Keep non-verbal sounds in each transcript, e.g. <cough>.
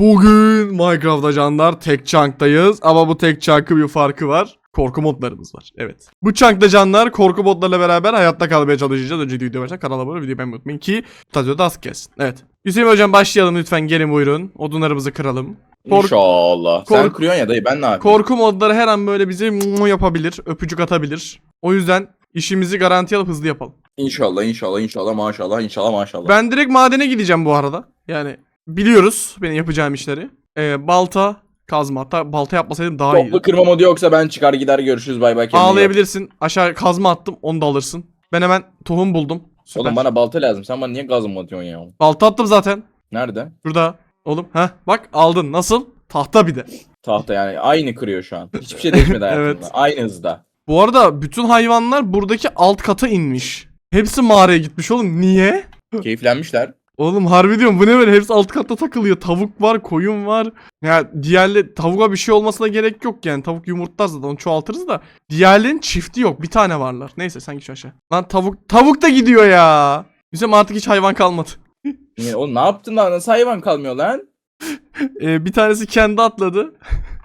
Bugün Minecraft'ta canlar tek chunk'tayız ama bu tek chunk'ın bir farkı var. Korku modlarımız var. Evet. Bu chunk'ta canlar korku modlarla beraber hayatta kalmaya çalışacağız. Önce video başla kanala abone videoyu beğenmeyi unutmayın ki Tazio da az gelsin. Evet. Hüseyin hocam başlayalım lütfen gelin buyurun. Odunlarımızı kıralım. Kork- İnşallah. Sen kork- kırıyorsun ya dayı ben ne yapayım? Korku modları her an böyle bizi mu yapabilir, öpücük atabilir. O yüzden işimizi garanti alıp hızlı yapalım. İnşallah inşallah inşallah maşallah inşallah maşallah. Ben direkt madene gideceğim bu arada. Yani biliyoruz benim yapacağım işleri. Ee, balta, kazma. Hatta balta yapmasaydım daha iyi. Toplu kırma modu yoksa ben çıkar gider görüşürüz bay bay. kendine iyi bak. Ağlayabilirsin. Aşağı kazma attım. Onu da alırsın. Ben hemen tohum buldum. Süper. Oğlum bana balta lazım. Sen bana niye gaz mı atıyorsun ya? Balta attım zaten. Nerede? Şurada. Oğlum. Heh bak aldın. Nasıl? Tahta bir de. Tahta yani aynı kırıyor şu an. Hiçbir şey değişmedi <laughs> hayatımda. Evet. Aynı hızda. Bu arada bütün hayvanlar buradaki alt kata inmiş. Hepsi mağaraya gitmiş oğlum. Niye? Keyiflenmişler. Oğlum harbi diyorum bu ne böyle hepsi alt katta takılıyor. Tavuk var, koyun var. Ya diğerli tavuğa bir şey olmasına gerek yok yani. Tavuk yumurtlar zaten onu çoğaltırız da. Diğerlerin çifti yok. Bir tane varlar. Neyse sen şu aşağı. Lan tavuk tavuk da gidiyor ya. Bizim artık hiç hayvan kalmadı. <laughs> Niye? Oğlum ne yaptın lan? Nasıl hayvan kalmıyor lan? <laughs> Ee, bir tanesi kendi atladı.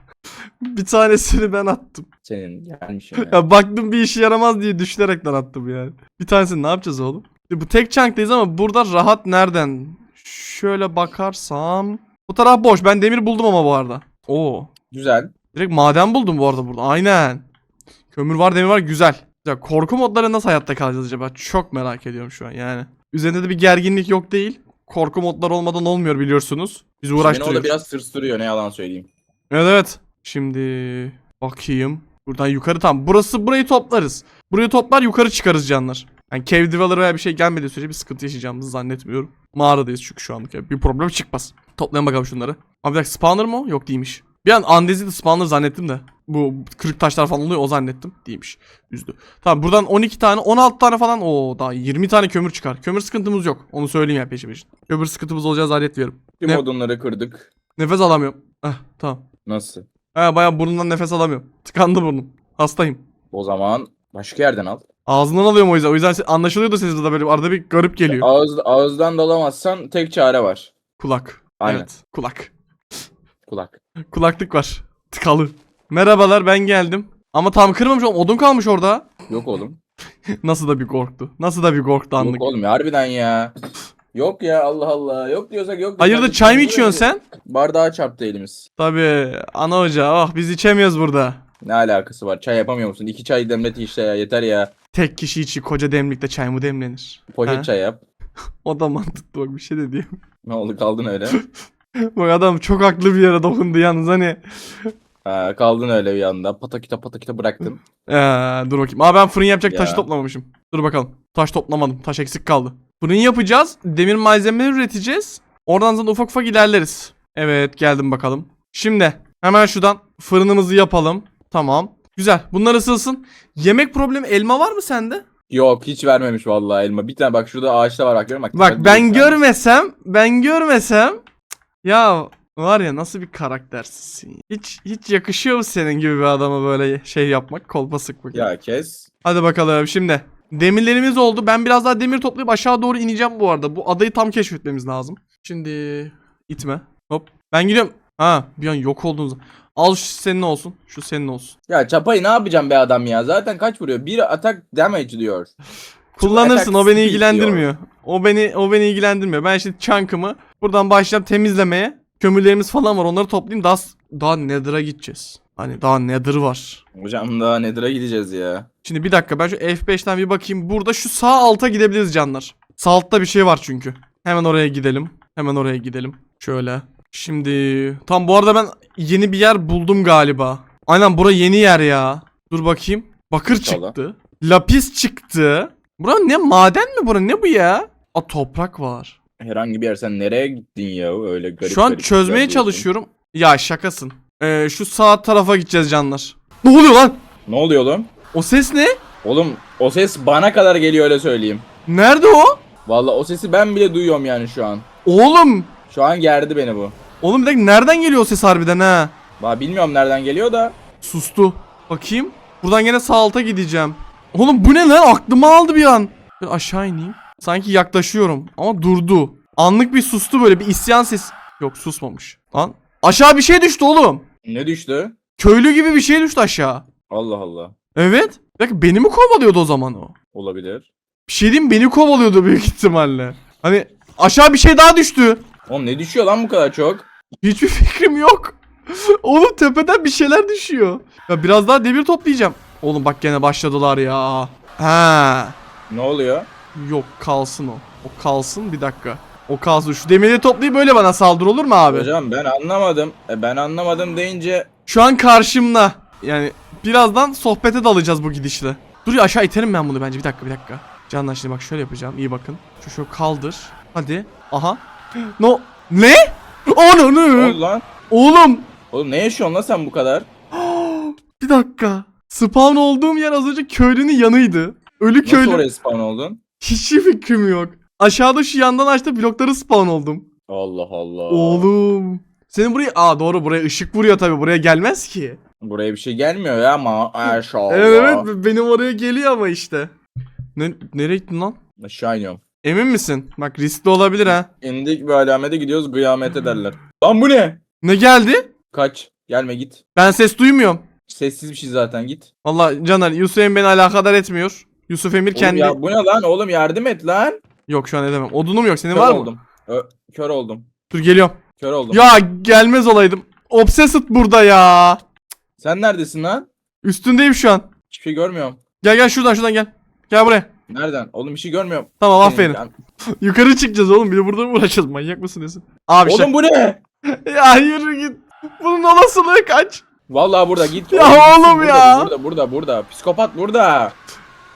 <laughs> bir tanesini ben attım. Senin gelmişin ya. Ya baktım bir işe yaramaz diye düşünerekten attım yani. Bir tanesini ne yapacağız oğlum? Bu tek chunktayız ama burada rahat nereden? Şöyle bakarsam. Bu taraf boş. Ben demir buldum ama bu arada. Oo. Güzel. Direkt maden buldum bu arada burada. Aynen. Kömür var demir var güzel. Ya korku modları nasıl hayatta kalacağız acaba? Çok merak ediyorum şu an yani. Üzerinde de bir gerginlik yok değil. Korku modları olmadan olmuyor biliyorsunuz. Biz Beni o da uğraştırıyoruz. biraz tırstırıyor ne yalan söyleyeyim. Evet evet. Şimdi bakayım. Buradan yukarı tam. Burası burayı toplarız. Burayı toplar yukarı çıkarız canlar. Yani cave dweller veya bir şey gelmediği sürece bir sıkıntı yaşayacağımızı zannetmiyorum. Mağaradayız çünkü şu anlık. Yani bir problem çıkmaz. Toplayalım bakalım şunları. Abi bir dakika spawner mı? Yok değilmiş. Bir an andezit spawner zannettim de. Bu kırık taşlar falan oluyor o zannettim. Değilmiş. Üzdü. Tamam buradan 12 tane 16 tane falan. o daha 20 tane kömür çıkar. Kömür sıkıntımız yok. Onu söyleyeyim ya peşin peşin. Kömür sıkıntımız olacağı zannetmiyorum. Tüm Ne? odunları kırdık. Nefes alamıyorum. Eh tamam. Nasıl? He baya burnumdan nefes alamıyorum. Tıkandı burnum. Hastayım. O zaman başka yerden al. Ağzından alıyorum o yüzden. O yüzden se- anlaşılıyordu sesinizde de böyle arada bir garip geliyor. Ağız, ağızdan dalamazsan tek çare var. Kulak. Aynen. Evet. Kulak. Kulak. Kulaklık var. Tıkalı. Merhabalar ben geldim. Ama tam kırmamış oğlum. Odun kalmış orada. Yok oğlum. <laughs> Nasıl da bir korktu. Nasıl da bir korktu anlık. Yok oğlum ya harbiden ya. Yok ya Allah Allah. Yok diyorsak yok. Hayırdır çay mı içiyorsun sen? Bardağa çarptı elimiz. Tabii. Ana hoca. Ah biz içemiyoruz burada. Ne alakası var? Çay yapamıyor musun? İki çay demlet işte ya. Yeter ya. Tek kişi için koca demlikte çay mı demlenir? Poşet Ha? çay yap. <laughs> O da mantıklı bak bir şey de diyeyim. Ne oldu kaldın öyle. <laughs> bak adam çok haklı bir yere dokundu yalnız hani. ha, kaldın öyle bir anda. Patakita patakita bıraktın. <laughs> Ee, dur bakayım. Aa ben fırın yapacak Ya. taşı toplamamışım. Dur bakalım. Taş toplamadım. Taş eksik kaldı. Fırın yapacağız. Demir malzemeleri üreteceğiz. Oradan sonra ufak ufak ilerleriz. Evet geldim bakalım. Şimdi hemen şuradan fırınımızı yapalım. Tamam. Güzel. Bunlar ısılsın. Yemek problemi elma var mı sende? Yok hiç vermemiş vallahi elma. Bir tane bak şurada ağaçta var bak görüyor musun? Bak ben görmesem, ben görmesem ya var ya nasıl bir karaktersizsin. Hiç hiç yakışıyor mu senin gibi bir adama böyle şey yapmak, kolpa sıkmak? Ya kes. Hadi bakalım şimdi. Demirlerimiz oldu. Ben biraz daha demir toplayıp aşağı doğru ineceğim bu arada. Bu adayı tam keşfetmemiz lazım. Şimdi itme. Hop. Ben gidiyorum. Ha bir an yok oldunuz. Al şu senin olsun. Şu senin olsun. Ya çapayı ne yapacağım be adam ya? Zaten kaç vuruyor? Bir atak damage diyor. <laughs> Kullanırsın o beni ilgilendirmiyor. O beni o beni ilgilendirmiyor. Ben şimdi chunk'ımı buradan başlayacağım temizlemeye. Kömürlerimiz falan var. Onları toplayayım. Daha daha Nether'a gideceğiz. Hani daha Nether var. Hocam daha Nether'a gideceğiz ya. Şimdi bir dakika ben şu F5'ten bir bakayım. Burada şu sağ alta gidebiliriz canlar. Sağ altta bir şey var çünkü. Hemen oraya gidelim. Hemen oraya gidelim. Şöyle. Şimdi tam bu arada ben yeni bir yer buldum galiba. Aynen bura yeni yer ya. Dur bakayım. Bakır İnşallah. çıktı. Lapis çıktı. Bura ne maden mi bura ne bu ya? A toprak var. Herhangi bir yer sen nereye gittin ya? Öyle garip Şu an garip çözmeye çalışıyorum. Ya şakasın. Ee, şu sağ tarafa gideceğiz canlar. Ne oluyor lan? Ne oluyor oğlum? O ses ne? Oğlum o ses bana kadar geliyor öyle söyleyeyim. Nerede o? Vallahi o sesi ben bile duyuyorum yani şu an. Oğlum. Şu an gerdi beni bu. Oğlum bir dakika nereden geliyor o ses harbiden ha? Valla bilmiyorum nereden geliyor da. Sustu. Bakayım. Buradan gene sağ alta gideceğim. Oğlum bu ne lan? Aklımı aldı bir an. Bir aşağı ineyim. Sanki yaklaşıyorum ama durdu. Anlık bir sustu böyle bir isyan ses. Yok susmamış. Lan aşağı bir şey düştü oğlum. Ne düştü? Köylü gibi bir şey düştü aşağı. Allah Allah. Evet. Bir dakika beni mi kovalıyordu o zaman o? Olabilir. Bir şey diyeyim beni kovalıyordu büyük ihtimalle. Hani aşağı bir şey daha düştü. Oğlum ne düşüyor lan bu kadar çok? Hiçbir fikrim yok. <laughs> Oğlum tepeden bir şeyler düşüyor. Ya biraz daha demir toplayacağım. Oğlum bak gene başladılar ya. Ha. Ne oluyor? Yok kalsın o. O kalsın bir dakika. O kalsın. Şu demirleri toplayıp böyle bana saldır olur mu abi? Hocam ben anlamadım. E ben anlamadım deyince Şu an karşımda. Yani birazdan sohbete dalacağız bu gidişle. Dur ya aşağı iterim ben bunu bence. Bir dakika bir dakika. Şimdi bak şöyle yapacağım. İyi bakın. Şu şu kaldır. Hadi. Aha. No. Ne? Ananı. lan? Oğlum. Oğlum ne yaşıyorsun lan sen bu kadar? <gasps> bir dakika. Spawn olduğum yer az önce köylünün yanıydı. Ölü Nasıl köylü. oraya spawn oldun? Hiçbir fikrim yok. Aşağıda şu yandan açtı blokları spawn oldum. Allah Allah. Oğlum. Senin buraya aa doğru buraya ışık vuruyor tabi buraya gelmez ki. Buraya bir şey gelmiyor ya ama maşallah. Evet evet benim oraya geliyor ama işte. Ne, nereye gittin lan? Aşağı iniyorum. Emin misin? Bak riskli olabilir ha. İndik bir alamete gidiyoruz kıyamete derler. Lan bu ne? Ne geldi? Kaç. Gelme git. Ben ses duymuyorum. Sessiz bir şey zaten git. Valla Caner Yusuf Emir beni alakadar etmiyor. Yusuf Emir Oğlum kendi... ya bu ne lan oğlum yardım et lan. Yok şu an edemem. Odunum yok. Senin Kör var mı? oldum. Ö, kör oldum. Dur geliyorum. Kör oldum. Ya gelmez olaydım. Obsessed burada ya. Sen neredesin lan? Üstündeyim şu an. Hiçbir şey görmüyorum. Gel gel şuradan şuradan gel. Gel buraya. Nereden? Oğlum bir şey görmüyorum. Tamam aferin. Senin- <laughs> Yukarı çıkacağız oğlum. Bir de burada mı uğraşacağız? Manyak mısın nesin? Abi Oğlum bu ne? <laughs> Ya yürü git. Bunun olasılığı kaç? Vallahi burada git. Ya oğlum burada, ya. Burada burada burada. Psikopat burada.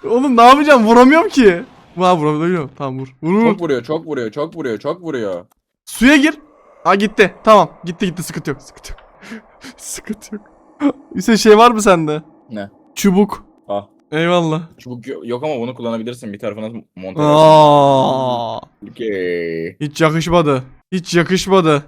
Oğlum ne yapacağım? Vuramıyorum ki. Va vuramıyorum. Tamam vur. Vur vur. Çok vuruyor, çok vuruyor, çok vuruyor, çok vuruyor. Suya gir. Ha gitti. Tamam. Gitti gitti. Sıkıntı yok. Sıkıntı yok. <laughs> Sıkıntı yok. Hüseyin şey var mı sende? Ne? Çubuk. Ah. Eyvallah. Çubuk yo- yok ama bunu kullanabilirsin bir tarafına monte edersin. Aa, Okey. hiç yakışmadı. Hiç yakışmadı.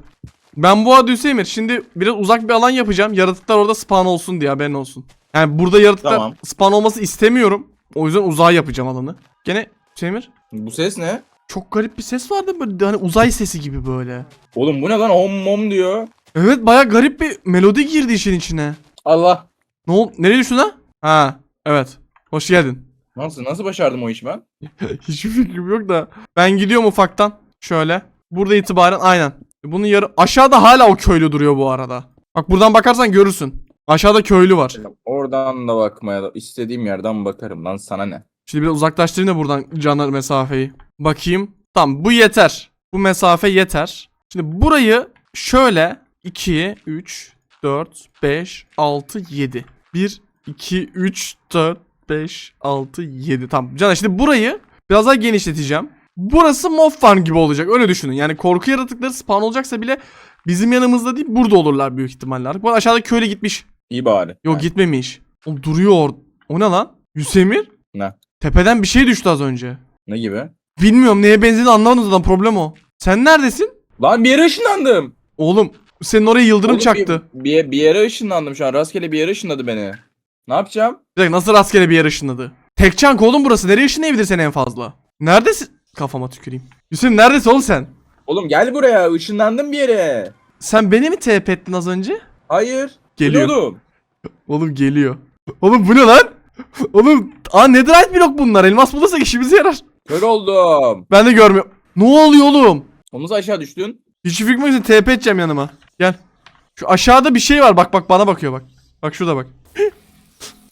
Ben bu adı Hüseyin şimdi biraz uzak bir alan yapacağım. Yaratıklar orada spawn olsun diye haberin olsun. Yani burada yaratıklar Tamam. spawn olması istemiyorum. O yüzden uzağa yapacağım alanı. Gene Hüseyin Bu ses ne? çok garip bir ses vardı böyle hani uzay sesi gibi böyle. Oğlum bu ne lan? Om mom diyor. Evet baya garip bir melodi girdi işin içine. Allah. Ne oldu? Nereye düştün ha? Ha evet. Hoş geldin. Nasıl nasıl başardım o işi ben? <laughs> Hiçbir fikrim yok da. Ben gidiyorum ufaktan. Şöyle. Burada itibaren aynen. Bunun yarı aşağıda hala o köylü duruyor bu arada. Bak buradan bakarsan görürsün. Aşağıda köylü var. Oradan da bakmaya da istediğim yerden bakarım lan sana ne? Şimdi biraz uzaklaştırayım da buradan caner mesafeyi. Bakayım. Tamam bu yeter. Bu mesafe yeter. Şimdi burayı şöyle 2, 3, 4, 5, 6, 7. 1, 2, 3, 4, 5, 6, 7. Tamam. Caner şimdi burayı biraz daha genişleteceğim. Burası mob farm gibi olacak. Öyle düşünün. Yani korku yaratıkları spawn olacaksa bile bizim yanımızda değil burada olurlar büyük ihtimalle. artık. Bu arada aşağıda köylü gitmiş. İyi bari. Yok Ha, gitmemiş. O duruyor orada. O ne lan? Yusemir? Ne? Tepeden bir şey düştü az önce. Ne gibi? Bilmiyorum neye benzediğini anlamadım zaten problem o. Sen neredesin? Lan bir yere ışınlandım. Oğlum senin oraya yıldırım Oğlum çaktı. Bir, bir, bir yere ışınlandım şu an. Rastgele bir yere ışınladı beni. Ne yapacağım? Bir dakika nasıl rastgele bir yer ışınladı? Tek çank oğlum burası. Nereye ışınlayabilir seni en fazla? Neredesin? Kafama tüküreyim. Hüseyin neredesin oğlum sen? Oğlum gel buraya. Işınlandım bir yere. Sen beni mi TP ettin az önce? Hayır. Geliyor. Biliyordum. Oğlum geliyor. Oğlum bu ne lan? Oğlum aa netherite blok bunlar. Elmas bulursak işimize yarar. Kör oldum. Ben de görmüyorum. Ne oluyor oğlum? Oğlum nasıl aşağı düştün? Hiç fikrim yok. TP edeceğim yanıma. Gel. Şu aşağıda bir şey var. Bak bak bana bakıyor bak. Bak şurada bak.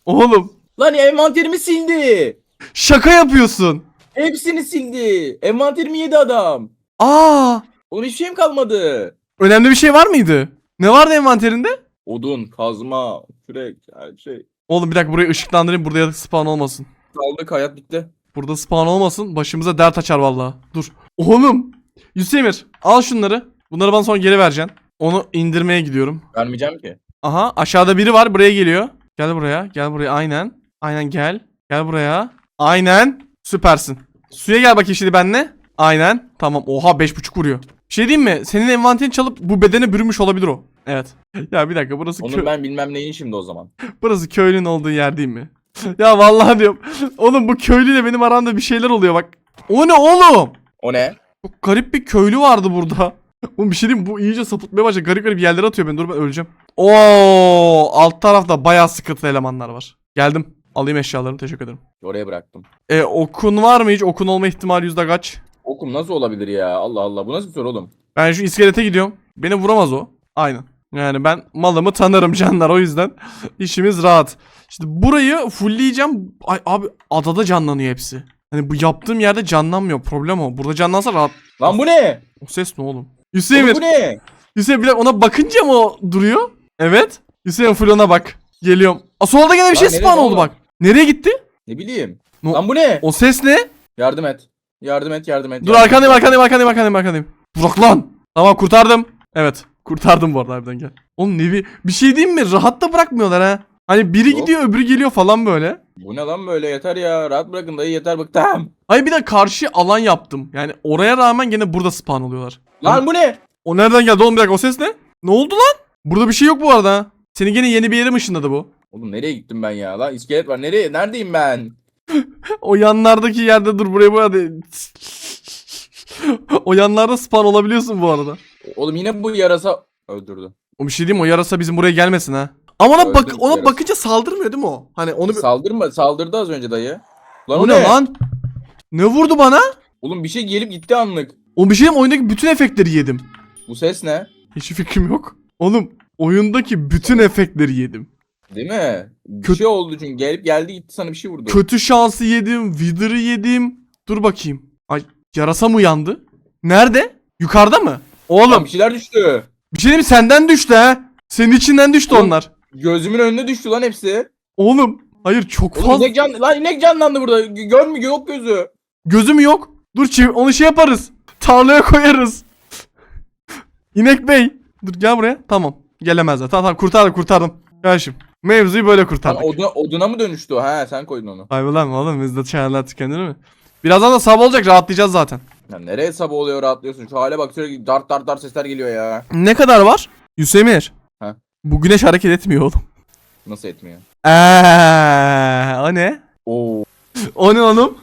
Oğlum. Lan envanterimi sildi. Şaka yapıyorsun. Hepsini sildi. Envanterimi yedi adam. Aa! Oğlum hiçbir şeyim kalmadı. Önemli bir şey var mıydı? Ne vardı envanterinde? Odun, kazma, kürek, her şey. Oğlum bir dakika burayı ışıklandırayım burada yaratık spawn olmasın. Kaldık hayat bitti. Burada spawn olmasın başımıza dert açar vallahi. Dur. Oğlum. Yusemir al şunları. Bunları bana sonra geri vereceksin. Onu indirmeye gidiyorum. Vermeyeceğim ki. Aha aşağıda biri var buraya geliyor. Gel buraya gel buraya aynen. Aynen gel. Gel buraya. Aynen. Süpersin. Suya gel bakayım şimdi benle. Aynen. Tamam. Oha 5.5 vuruyor. Bir şey diyeyim mi? Senin envanterini çalıp bu bedene bürümüş olabilir o. Evet. <laughs> ya bir dakika burası kö- Onun ben bilmem neyin şimdi o zaman. burası köylünün olduğu yer değil mi? <laughs> ya vallahi diyorum. Oğlum bu köylüyle benim aramda bir şeyler oluyor bak. O ne oğlum? O ne? Çok garip bir köylü vardı burada. <laughs> Oğlum bir şey diyeyim bu iyice sapıtmaya başladı. Garip garip yerlere atıyor beni. Dur ben öleceğim. Oo, alt tarafta bayağı sıkıntılı elemanlar var. Geldim. Alayım eşyalarını. Teşekkür ederim. Oraya bıraktım. E okun var mı hiç? Okun olma ihtimali yüzde kaç? Okum nasıl olabilir ya? Allah Allah. Bu nasıl bir soru oğlum? Ben şu iskelete gidiyorum. Beni vuramaz o. Aynen. Yani ben malımı tanırım canlar o yüzden <laughs> işimiz rahat. İşte burayı fullleyeceğim. Ay abi adada canlanıyor hepsi. Hani bu yaptığım yerde canlanmıyor. Problem o. Burada canlansa rahat. Lan bu ne? O ses ne oğlum? Oğlum Hüseyin, bu ne? Hüseyin bir dakika, ona bakınca mı o duruyor? Evet. Hüseyin full ona bak. Geliyorum. Aa solda gene bir şey Lan nereye spawn oldu oğlum? bak. Nereye gitti? Ne bileyim. No- Lan bu ne? O ses ne? Yardım et. Yardım et, yardım et. Dur yardım arkandayım arkandayım arkandayım arkandayım arkandayım. Bırak lan. Tamam kurtardım. Evet. Kurtardım bu arada harbiden gel. Oğlum ne bir, bir şey diyeyim mi? Rahat da bırakmıyorlar ha. Hani biri Yok. gidiyor öbürü geliyor falan böyle. Bu ne lan böyle yeter ya. Rahat bırakın dayı yeter bıktım. Hayır bir de karşı alan yaptım. Yani oraya rağmen gene burada spawn oluyorlar. Lan bu ne? O nereden geldi oğlum bir dakika o ses ne? Ne oldu lan? Burada bir şey yok bu arada. Seni gene yeni bir yere mi ışınladı bu? Oğlum nereye gittim ben ya? Lan iskelet var. Nereye? Neredeyim ben? <laughs> O yanlardaki yerde dur buraya bu hadi. <laughs> o yanlarda spawn olabiliyorsun bu arada. Oğlum yine bu yarasa öldürdü. O bir şey diyeyim mi? o yarasa bizim buraya gelmesin ha. Ama ona bak Öldü ona yarasa. bakınca saldırmıyor değil mi o? Hani onu bir... Saldırma, saldırdı az önce dayı. Lan O ne lan? Ne vurdu bana? Oğlum bir şey gelip gitti anlık. O bir şey diyeyim mi? oyundaki bütün efektleri yedim. Bu ses ne? Hiç fikrim yok. Oğlum oyundaki bütün efektleri yedim. Değil mi? Bir Kötü- şey oldu çünkü gelip geldi gitti sana bir şey vurdu. Kötü şansı yedim. Wither'ı yedim. Dur bakayım. Ay yarasa mı uyandı? Nerede? Yukarıda mı? Lan Oğlum bir şeyler düştü. bir şey diyeyim mi? senden düştü ha. Senin içinden düştü Oğlum, onlar. Gözümün önüne düştü lan hepsi. Oğlum hayır çok Oğlum fazla. inek can lan inek canlandı burada. G- Görmüyor yok gözü. Gözüm yok. Dur çiv- onu şey yaparız. Tarlaya koyarız. İnek bey. Dur gel buraya. Tamam. Gelemezler. Tamam tamam kurtardım kurtardım. Kardeşim. Mevzuyu böyle kurtardık. oduna, oduna mı dönüştü? o? He sen koydun onu. Ay lan oğlum biz de çayarlar tükenir mi? Birazdan da sabah olacak rahatlayacağız zaten. Ya nereye sabah oluyor rahatlıyorsun? Şu hale bak sürekli dart dart dart sesler geliyor ya. Ne kadar var? Yusemir. Ha. Bu güneş hareket etmiyor oğlum. Nasıl etmiyor? Eee, o ne? Oo. O ne oğlum?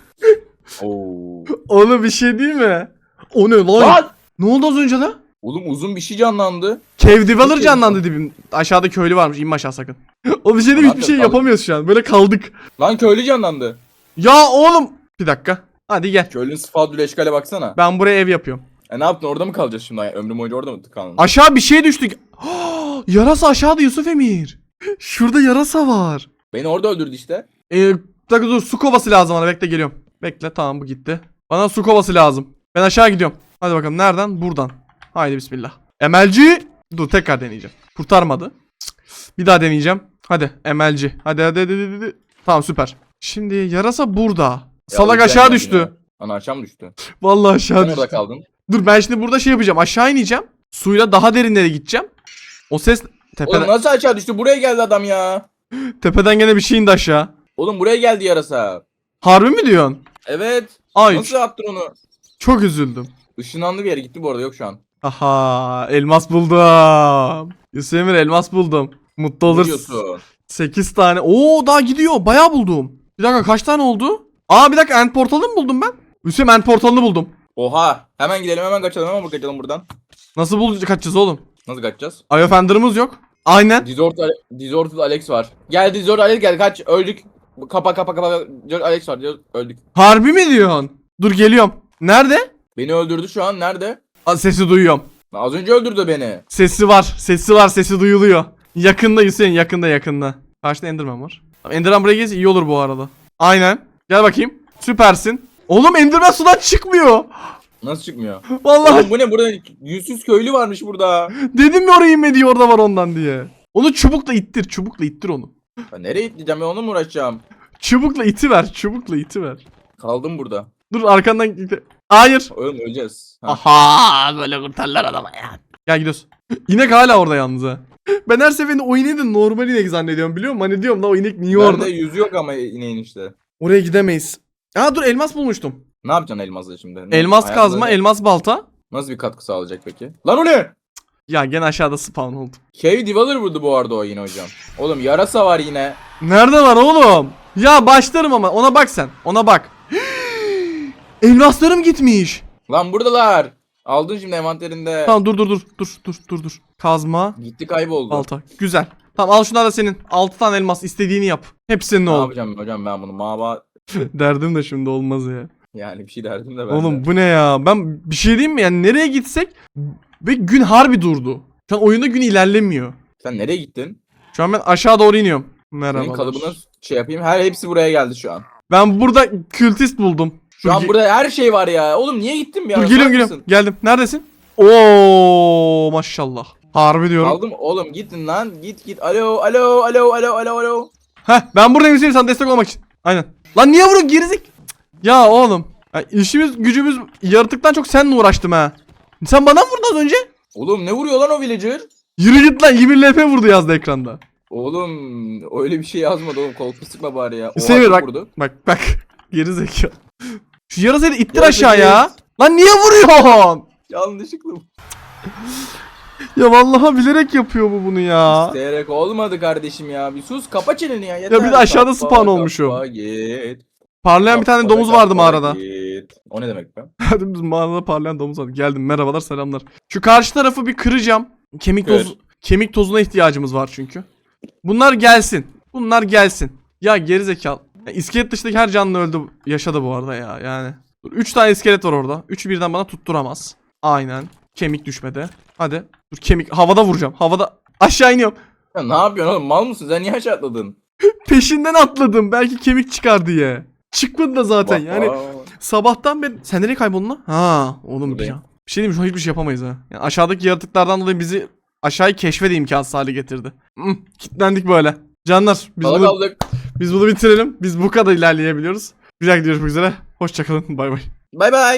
Oo. Onu bir şey değil mi? O ne lan? Lan! Ne oldu az önce lan? Oğlum uzun bir şey canlandı. Cave Dweller canlandı dibim. Aşağıda köylü varmış. İnme aşağı sakın. <laughs> o bir şey değil hiçbir şey yapamıyoruz şu an. Böyle kaldık. Lan köylü canlandı. Ya oğlum. Bir dakika. Hadi gel. Köylünün sıfadül eşkale baksana. Ben buraya ev yapıyorum. E ne yaptın orada mı kalacağız şimdi? Ömrüm boyunca orada mı kaldın? Aşağı bir şey düştük. <gasps> yarasa aşağıda Yusuf Emir. <gasps> Şurada yarasa var. Beni orada öldürdü işte. Ee, dakika dur su kovası lazım bana. Bekle geliyorum. Bekle tamam bu gitti. Bana su kovası lazım. Ben aşağı gidiyorum. Hadi bakalım nereden? Buradan. Haydi bismillah. Emelci. Dur tekrar deneyeceğim. Kurtarmadı. Bir daha deneyeceğim. Hadi emelci. Hadi hadi hadi hadi. hadi. Tamam süper. Şimdi yarasa burada. Salak Ya, aşağı geldi düştü. ya. Ana aşağı mı düştü? Vallahi aşağı Sen düştü. orada kaldın. Dur ben şimdi burada şey yapacağım. Aşağı ineceğim. Suyla daha derinlere gideceğim. O ses tepeden, Oğlum nasıl aşağı düştü? Buraya geldi adam ya. <laughs> tepeden gene bir şey indi aşağı. Oğlum buraya geldi yarasa. Harbi mi diyorsun? Evet. Ay Nasıl attın onu? Çok üzüldüm. Işınlandı bir yere gitti bu arada yok şu an. Aha elmas buldum. Yusuf Emir elmas buldum. Mutlu Ne olursun. diyorsun? 8 tane. Oo daha gidiyor. Bayağı buldum. Bir dakika kaç tane oldu? Aa bir dakika end portalını mı buldum ben? Hüseyin end portalını buldum. Oha. Hemen gidelim hemen kaçalım hemen kaçalım buradan. Nasıl bulacağız kaçacağız oğlum? Nasıl kaçacağız? Eye Fender'ımız yok. Aynen. Disort, Ale- Disorted Alex var. Gel Disort Alex gel kaç öldük. Kapa kapa kapa. Alex var Disort- öldük. Harbi mi diyorsun? Dur geliyorum. Nerede? Beni öldürdü şu an nerede? Aa, sesi duyuyorum. Lan Az önce öldürdü beni. Sesi var. Sesi var. Sesi duyuluyor. Yakında Hüseyin. Yakında yakında. Karşıda Enderman var. Tamam, Enderman buraya gelirse iyi olur bu arada. Aynen. Gel bakayım. Süpersin. Oğlum Enderman sudan çıkmıyor. Nasıl çıkmıyor? Vallahi Oğlum bu ne burada yüzsüz köylü varmış burada. dedim mi oraya inme diye orada var ondan diye. Onu çubukla ittir. Çubukla ittir onu. Ya nereye gideceğim ben onunla mı uğraşacağım? Çubukla iti ver. Çubukla iti ver. Kaldım burada. Dur arkandan gitti. Hayır. Oğlum öleceğiz. Ha. Aha böyle kurtarlar adama ya. Gel gidiyoruz. <laughs> İnek hala orada yalnız ha. <laughs> Ben her seferinde o ineği de normal inek zannediyorum biliyor musun? Hani diyorum da o inek niye orada? Bende yüzü yok ama ineğin işte. Oraya gidemeyiz. Aa dur elmas bulmuştum. Ne yapacaksın elmasla şimdi? Ne- Elmas hayatında kazma, elmas balta. Nasıl bir katkı sağlayacak peki? Lan o ne? Ya gene aşağıda spawn oldum. Cave Dweller vurdu bu arada o yine hocam. Oğlum yarasa var yine. Nerede var oğlum? Ya başlarım ama ona bak sen. Ona bak. Elmaslarım gitmiş. Lan buradalar. Aldın şimdi envanterinde. Tamam dur dur dur dur dur dur dur. Kazma, Gitti kayboldu. balta. Güzel. Tamam al şunlar da senin. 6 tane elmas istediğini yap. Hepsinin Ne oğlum. yapacağım hocam ben bunu maba <laughs> Derdim de şimdi olmaz ya. yani bir şey derdim de ben Oğlum de. bu ne ya? Ben bir şey diyeyim mi? Yani nereye gitsek ve gün harbi durdu. Şu an oyunda gün ilerlemiyor. Sen nereye gittin? Şu an ben aşağı doğru iniyorum. Merhaba. Senin kalıbına şey yapayım. Her hepsi buraya geldi şu an. Ben burada kültist buldum. Şu an burada her şey var ya. Oğlum niye gittim ya? Dur geliyorum geliyorum. Geldim. Neredesin? Oo maşallah. Harbi diyorum. Aldım oğlum gittin lan. Git git. Alo alo alo alo alo alo. Heh ben buradayım Hüseyin sana destek olmak için. Aynen. Lan niye vuruyorsun gerizik? Ya oğlum. Ya işimiz gücümüz yaratıktan çok seninle uğraştım ha. Sen bana mı vurdun az önce? Oğlum ne vuruyor lan o villager? Yürü git lan 20 LP vurdu yazdı ekranda. Oğlum öyle bir şey yazmadı oğlum. Koltuğu sıkma bari ya. Oha, Hüseyin bak, vurdu. bak bak. <laughs> Geri zekalı. Şu yarasayı da ittir Yarasa aşağı değil. ya. Lan niye vuruyorsun? Yanlışlıkla. <laughs> Ya vallahi bilerek yapıyor bu bunu ya. İsteyerek olmadı kardeşim ya. Bir sus kapa çeneni ya. Yeter. bir de aşağıda Kapa, spawn olmuş o. kapa, Git. Parlayan bir tane Kapa, domuz vardı kapa, mağarada. Git. O ne demek be? <laughs> Hadi biz mağarada parlayan domuz vardı. Geldim merhabalar selamlar. Şu karşı tarafı bir kıracağım. Kemik Kır. tozu, kemik tozuna ihtiyacımız var çünkü. Bunlar gelsin. Bunlar gelsin. Ya gerizekalı. Ya iskelet dışındaki her canlı öldü. Yaşadı bu arada ya yani. Dur, üç tane iskelet var orada. Üçü birden bana tutturamaz. Aynen. Kemik düşmedi. Hadi. Dur kemik. Havada vuracağım. Havada. Aşağı iniyorum. Ya ne yapıyorsun oğlum? Mal mısın? Sen niye aşağı atladın? <laughs> Peşinden atladım. Belki kemik çıkar diye. Çıkmadı da zaten Bak, yani. aa. Sabahtan beri... Sen nereye kayboldun lan? Ha oğlum bir, ya. bir şey diyeyim hiçbir şey yapamayız ha. Yani aşağıdaki yaratıklardan dolayı bizi aşağıyı keşfe de imkansız hale getirdi. Hmm, kitlendik böyle. Canlar biz Balık bunu, aldık. Biz bunu bitirelim. Biz bu kadar ilerleyebiliyoruz. Bir dahaki görüşmek üzere. Hoşçakalın. Bay bay. Bay bay.